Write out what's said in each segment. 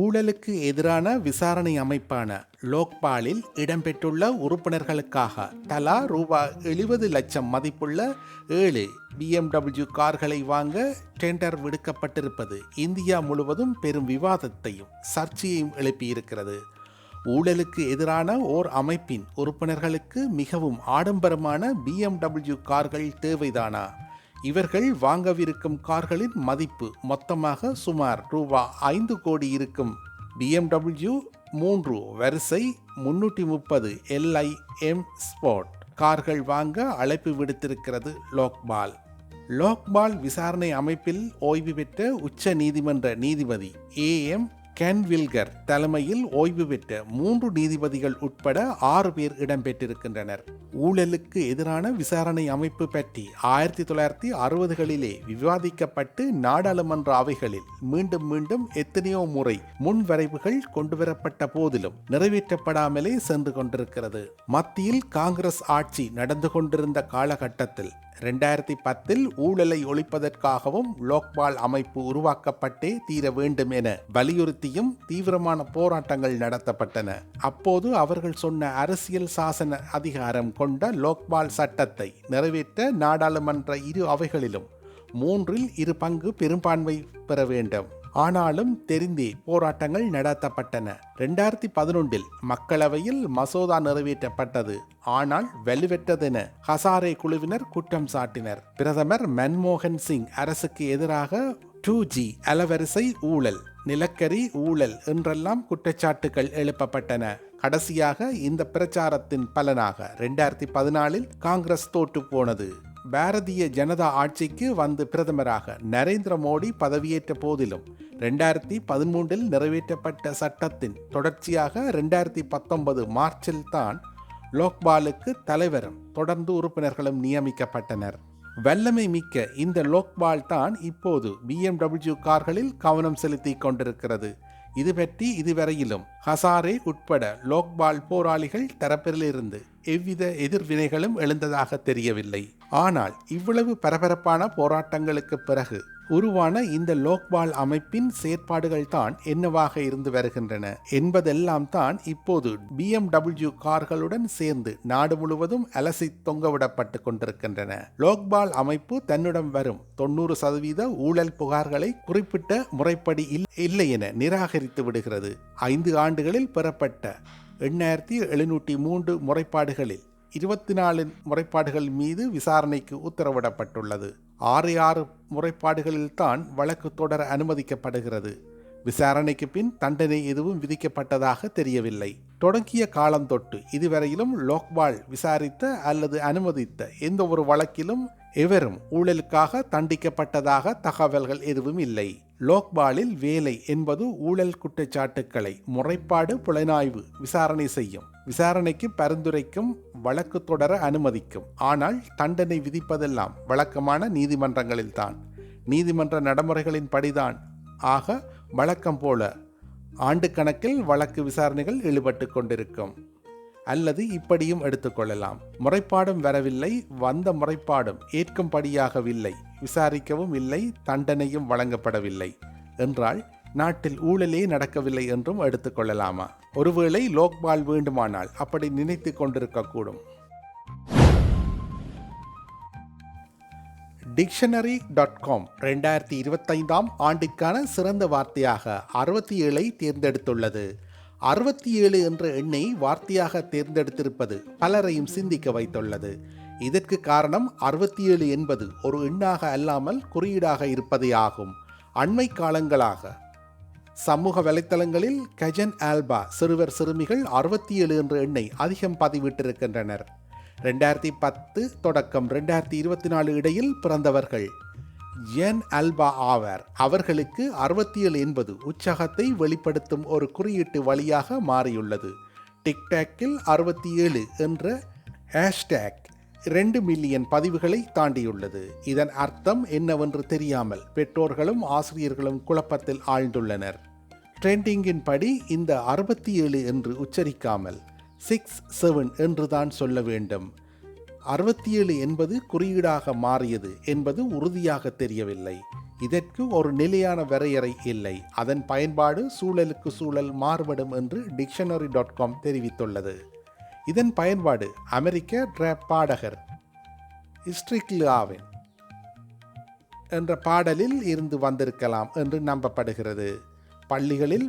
ஊழலுக்கு எதிரான விசாரணை அமைப்பான லோக்பாலில் இடம்பெற்றுள்ள உறுப்பினர்களுக்காக தலா ரூபாய் எழுபது லட்சம் மதிப்புள்ள ஏழு பிஎம்டபிள்யூ கார்களை வாங்க டெண்டர் விடுக்கப்பட்டிருப்பது இந்தியா முழுவதும் பெரும் விவாதத்தையும் சர்ச்சையையும் எழுப்பியிருக்கிறது. ஊழலுக்கு எதிரான ஓர் அமைப்பின் உறுப்பினர்களுக்கு மிகவும் ஆடம்பரமான பிஎம்டபிள்யூ கார்கள் தேவைதானா? இவர்கள் வாங்கவிருக்கும் கார்களின் மதிப்பு மொத்தமாக சுமார் ரூபா ஐந்து கோடி இருக்கும். பிஎம்டபிள்யூ மூன்று வரிசை முன்னூற்றி முப்பது எல்ஐஎம் ஸ்போர்ட் கார்கள் வாங்க அழைப்பு விடுத்திருக்கிறது லோக்பால். லோக்பால் விசாரணை அமைப்பில் ஓய்வு பெற்ற உச்ச நீதிமன்ற நீதிபதி கென் கேன்வில்கர் தலைமையில் ஓய்வு பெற்ற மூன்று நீதிபதிகள் உட்பட ஆறு பேர் இடம்பெற்றிருக்கின்றனர். ஊழலுக்கு எதிரான விசாரணை அமைப்பு பற்றி ஆயிரத்தி தொள்ளாயிரத்தி அறுபதுகளிலே விவாதிக்கப்பட்டு நாடாளுமன்ற அவைகளில் மீண்டும் மீண்டும் எத்தனையோ முறை முன்வரைவுகள் கொண்டுவரப்பட்ட போதிலும் நிறைவேற்றப்படாமலே சென்று கொண்டிருக்கிறது. மத்தியில் காங்கிரஸ் ஆட்சி நடந்து கொண்டிருந்த காலகட்டத்தில் ரெண்டாயிரத்தி பத்தில் ஊழலை ஒழிப்பதற்காகவும் லோக்பால் அமைப்பு உருவாக்கப்பட்டே தீர வேண்டும் என வலியுறுத்தியும் தீவிரமான போராட்டங்கள் நடத்தப்பட்டன. அப்போது அவர்கள் சொன்ன அரசியல் சாசன அதிகாரம் கொண்ட லோக்பால் சட்டத்தை நிறைவேற்ற நாடாளுமன்ற இரு அவைகளிலும் மூன்றில் இரு பங்கு பெரும்பான்மை பெற வேண்டும். ஆனாலும் தெரிந்தே போராட்டங்கள் நடத்தப்பட்டன. ரெண்டாயிரத்தி பதினொன்றில் மக்களவையில் மசோதா நிறைவேற்றப்பட்டது. ஆனால் வலுவெற்றதென ஹசாரே குழுவினர் குற்றம் சாட்டினர். பிரதமர் மன்மோகன் சிங் அரசுக்கு எதிராக டூ ஜி அலவரிசை ஊழல் நிலக்கரி ஊழல் என்றெல்லாம் குற்றச்சாட்டுகள் எழுப்பப்பட்டன. கடைசியாக இந்த பிரச்சாரத்தின் பலனாக ரெண்டாயிரத்தி பதினாலில் காங்கிரஸ் தோற்று போனது பாரதிய ஜனதா ஆட்சிக்கு வந்து பிரதமராக நரேந்திர மோடி பதவியேற்ற போதிலும் ரெண்டாயிரத்தி பதிமூன்றில் நிறைவேற்றப்பட்ட சட்டத்தின் தொடர்ச்சியாக ரெண்டாயிரத்தி பத்தொன்பது மார்ச்சில் தான் லோக்பாலுக்கு தலைவரும் தொடர்ந்து உறுப்பினர்களும் நியமிக்கப்பட்டனர். வல்லமை மிக்க இந்த லோக்பால் தான் இப்போது பிஎம்டபிள்யூ கார்களில் கவனம் செலுத்தி கொண்டிருக்கிறது. இது பற்றி இதுவரையிலும் ஹசாரே உட்பட லோக்பால் போராளிகள் தரப்பிலிருந்து எவ்வித எதிர்வினைகளும் எழுந்ததாக தெரியவில்லை. ஆனால் இவ்வளவு பரபரப்பான போராட்டங்களுக்கு பிறகு உருவான இந்த லோக்பால் அமைப்பின் செயற்பாடுகள் தான் என்னவாக இருந்து வருகின்றன என்பதெல்லாம் தான் இப்போது பிஎம்டபிள்யூ கார்களுடன் சேர்ந்து நாடு முழுவதும் அலசி தொங்கவிடப்பட்டு கொண்டிருக்கின்றன. லோக்பால் அமைப்பு தன்னிடம் வரும் தொண்ணூறு சதவீத ஊழல் புகார்களை குறிப்பிட்ட முறைப்படி இல்லை என நிராகரித்து விடுகிறது. ஐந்து ஆண்டுகளில் பெறப்பட்ட எண்ணாயிரத்தி எழுநூற்றி மூன்று முறைப்பாடுகளில் இருபத்தி நாலு முறைப்பாடுகள் மீது விசாரணைக்கு உத்தரவிடப்பட்டுள்ளது. ஆறு ஆறு முறைப்பாடுகளில்தான் வழக்கு தொடர அனுமதிக்கப்படுகிறது. விசாரணைக்கு பின் தண்டனை எதுவும் விதிக்கப்பட்டதாக தெரியவில்லை. தொடங்கிய காலம் தொட்டு இதுவரையிலும் லோக்பால் விசாரித்த அல்லது அனுமதித்த எந்த ஒரு வழக்கிலும் எவரும் ஊழலுக்காக தண்டிக்கப்பட்டதாக தகவல்கள் எதுவும் இல்லை. லோக்பாலில் வேலை என்பது ஊழல் குற்றச்சாட்டுக்களை முறைப்பாடு புலனாய்வு விசாரணை செய்யும். விசாரணைக்கு பரிந்துரைக்கும் வழக்கு தொடர அனுமதிக்கும். ஆனால் தண்டனை விதிப்பதெல்லாம் வழக்கமான நீதிமன்றங்களில்தான். நீதிமன்ற நடைமுறைகளின் படிதான் ஆக வழக்கம் போல ஆண்டு கணக்கில் வழக்கு விசாரணைகள் ஈடுபட்டு கொண்டிருக்கும். அல்லது இப்படியும் எடுத்துக்கொள்ளலாம் முறைப்பாடும் வரவில்லை. வந்த முறைப்பாடும் ஏற்கும்படியாகவில்லை. விசாரிக்கவும் இல்லை. தண்டனையும் வழங்கப்படவில்லை. என்றால் நாட்டில் ஊழலே நடக்கவில்லை என்றும் எடுத்துக்கொள்ளலாமா ஒருவேளை லோக்பால் வேண்டுமானால் அப்படி நினைத்து கொண்டிருக்கக்கூடும் டிக்ஷனரி டாட் காம் ரெண்டாயிரத்தி இருபத்தைந்தாம் ஆண்டிற்கான சிறந்த வார்த்தையாக அறுபத்தி ஏழை தேர்ந்தெடுத்துள்ளது. அறுபத்தி ஏழு என்ற எண்ணை வார்த்தையாக தேர்ந்தெடுத்திருப்பது பலரையும் சிந்திக்க வைத்துள்ளது. இதற்கு காரணம் அறுபத்தி ஏழு என்பது ஒரு எண்ணாக அல்லாமல் குறியீடாக இருப்பதே ஆகும். அண்மை காலங்களாக சமூக வலைத்தளங்களில் கஜன் ஆல்பா சிறுவர் சிறுமிகள் அறுபத்தி ஏழு என்ற எண்ணை அதிகம் பதிவிட்டிருக்கின்றனர். ரெண்டாயிரத்தி பத்து தொடக்கம் ரெண்டாயிரத்தி இருபத்தி நாலு இடையில் பிறந்தவர்கள். என் அல்பா ஆவர் அவர்களுக்கு அறுபத்தி ஏழு என்பது உற்சாகத்தை வெளிப்படுத்தும் ஒரு குறியீட்டு வழியாக மாறியுள்ளது. டிக்டாக்கில் அறுபத்தி ஏழு என்ற ஹேஷ்டேக் ரெண்டு மில்லியன் பதிவுகளை தாண்டியுள்ளது. இதன் அர்த்தம் என்னவென்று தெரியாமல் பெற்றோர்களும் ஆசிரியர்களும் குழப்பத்தில் ஆழ்ந்துள்ளனர். ட்ரெண்டிங்கின் படி இந்த அறுபத்தி ஏழு என்று உச்சரிக்காமல் சிக்ஸ் செவன் என்றுதான் சொல்ல வேண்டும். அறுபத்தி ஏழு என்பது குறியீடாக மாறியது என்பது உறுதியாக தெரியவில்லை. இதற்கு ஒரு நிலையான வரையறை இல்லை. அதன் பயன்பாடு சூழலுக்கு சூழல் மாறுபடும் என்று டிக்ஷனரி டாட் காம் தெரிவித்துள்ளது. இதன் பயன்பாடு அமெரிக்க ரேப் பாடகர் இஸ்ட்ரிக்லாவின் என்ற பாடலில் இருந்து வந்திருக்கலாம் என்று நம்பப்படுகிறது. பள்ளிகளில்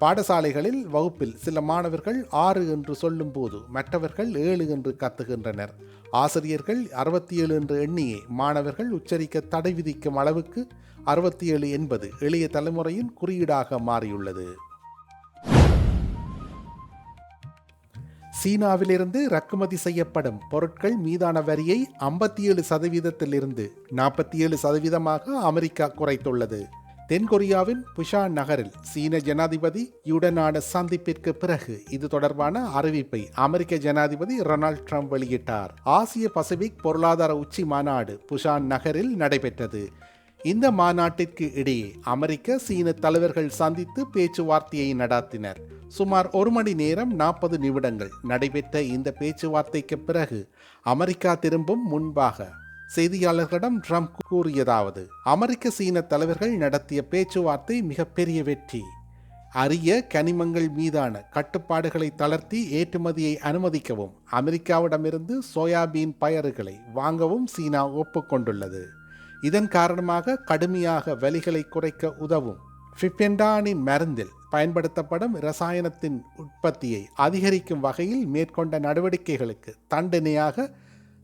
பாடசாலைகளில் வகுப்பில் சில மாணவர்கள் ஆறு என்று சொல்லும்போது மற்றவர்கள் ஏழு என்று கத்துகின்றனர். ஆசிரியர்கள் அறுபத்தி ஏழு என்று எண்ணியே மாணவர்கள் உச்சரிக்க தடை விதிக்கும் அளவுக்கு அறுபத்தி ஏழு என்பது எளிய தலைமுறையின் குறியீடாக மாறியுள்ளது. சீனாவிலிருந்து இறக்குமதி செய்யப்படும் பொருட்கள் மீதான வரியை ஐம்பத்தி ஏழு சதவீதத்திலிருந்து நாற்பத்தி ஏழு சதவீதமாக அமெரிக்கா குறைத்துள்ளது. தென்கொரியாவின் புஷான் நகரில் சீன ஜனாதிபதி யுடனான சந்திப்பிற்கு பிறகு இது தொடர்பான அறிவிப்பை அமெரிக்க ஜனாதிபதி ரொனால்ட் ட்ரம்ப் வெளியிட்டார். ஆசிய பசிபிக் பொருளாதார உச்சி மாநாடு புஷான் நகரில் நடைபெற்றது. இந்த மாநாட்டிற்கு இடையே அமெரிக்க சீன தலைவர்கள் சந்தித்து பேச்சுவார்த்தையை நடாத்தினர். சுமார் ஒரு மணி நேரம் நாற்பது நிமிடங்கள் நடைபெற்ற இந்த பேச்சுவார்த்தைக்கு பிறகு அமெரிக்கா திரும்பும் முன்பாக செய்தியாளர்களிடம் ட்ரம்ப் கூறியதாவது அமெரிக்க சீன தலைவர்கள் நடத்திய பேச்சுவார்த்தை மிகப்பெரிய வெற்றி. அரிய கனிமங்கள் மீதான கட்டுப்பாடுகளை தளர்த்தி ஏற்றுமதியை அனுமதிக்கவும் அமெரிக்காவிடமிருந்து சோயாபீன் பயறுகளை வாங்கவும் சீனா ஒப்புக்கொண்டுள்ளது. இதன் காரணமாக கடுமையாக வலிகளை குறைக்க உதவும். ஃபிபெண்டானின் மருந்தில் பயன்படுத்தப்படும் இரசாயனத்தின் உற்பத்தியை அதிகரிக்கும் வகையில் மேற்கொண்ட நடவடிக்கைகளுக்கு தண்டனையாக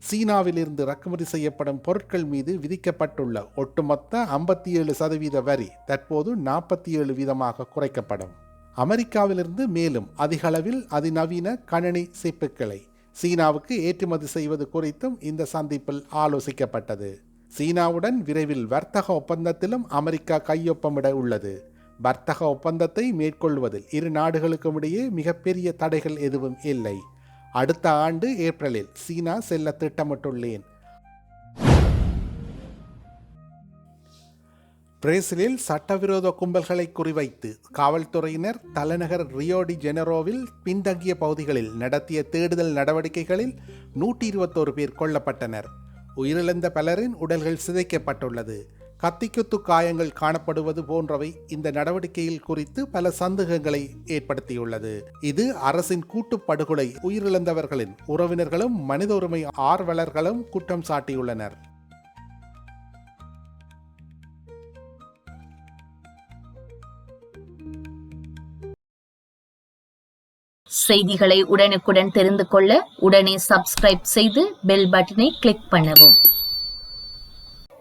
சீனாவிலிருந்து இறக்குமதி செய்யப்படும் பொருட்கள் மீது விதிக்கப்பட்டுள்ள ஒட்டுமொத்த ஐம்பத்தி ஏழு சதவீத வரி தற்போது நாற்பத்தி ஏழு வீதமாக குறைக்கப்படும். அமெரிக்காவிலிருந்து மேலும் அதிகளவில் அதிநவீன கணனி சிப்புக்களை சீனாவுக்கு ஏற்றுமதி செய்வது குறித்தும் இந்த சந்திப்பில் ஆலோசிக்கப்பட்டது. சீனாவுடன் விரைவில் வர்த்தக ஒப்பந்தத்திலும் அமெரிக்கா கையொப்பமிட உள்ளது. வர்த்தக ஒப்பந்தத்தை மேற்கொள்வதில் இரு நாடுகளுக்கும் இடையே மிகப்பெரிய தடைகள் எதுவும் இல்லை. அடுத்த ஆண்டு ஏப்ரலில் சீனா செல்ல திட்டமிட்டுள்ளேன். பிரேசிலில் சட்டவிரோத கும்பல்களை குறிவைத்து காவல்துறையினர் தலைநகர் ரியோடி ஜெனரோவில் பின்தங்கிய பகுதிகளில் நடத்திய தேடுதல் நடவடிக்கைகளில் நூற்றி இருபத்தோரு பேர் கொல்லப்பட்டனர். உயிரிழந்த பலரின் உடல்கள் சிதைக்கப்பட்டுள்ளது. கத்திக்குத்து காயங்கள் காணப்படுவது போன்றவை இந்த நடவடிக்கையில் குறித்து பல சந்தேகங்களை ஏற்படுத்தியுள்ளது. இது அரசின் கூட்டு படுகொலை உயிரிழந்தவர்களின் உறவினர்களும் மனித உரிமை ஆர்வலர்களும் குற்றம் சாட்டியுள்ளனர். செய்திகளை உடனுக்குடன் தெரிந்து கொள்ள உடனே சப்ஸ்கிரைப் செய்து பெல் பட்டனை கிளிக் பண்ணவும்.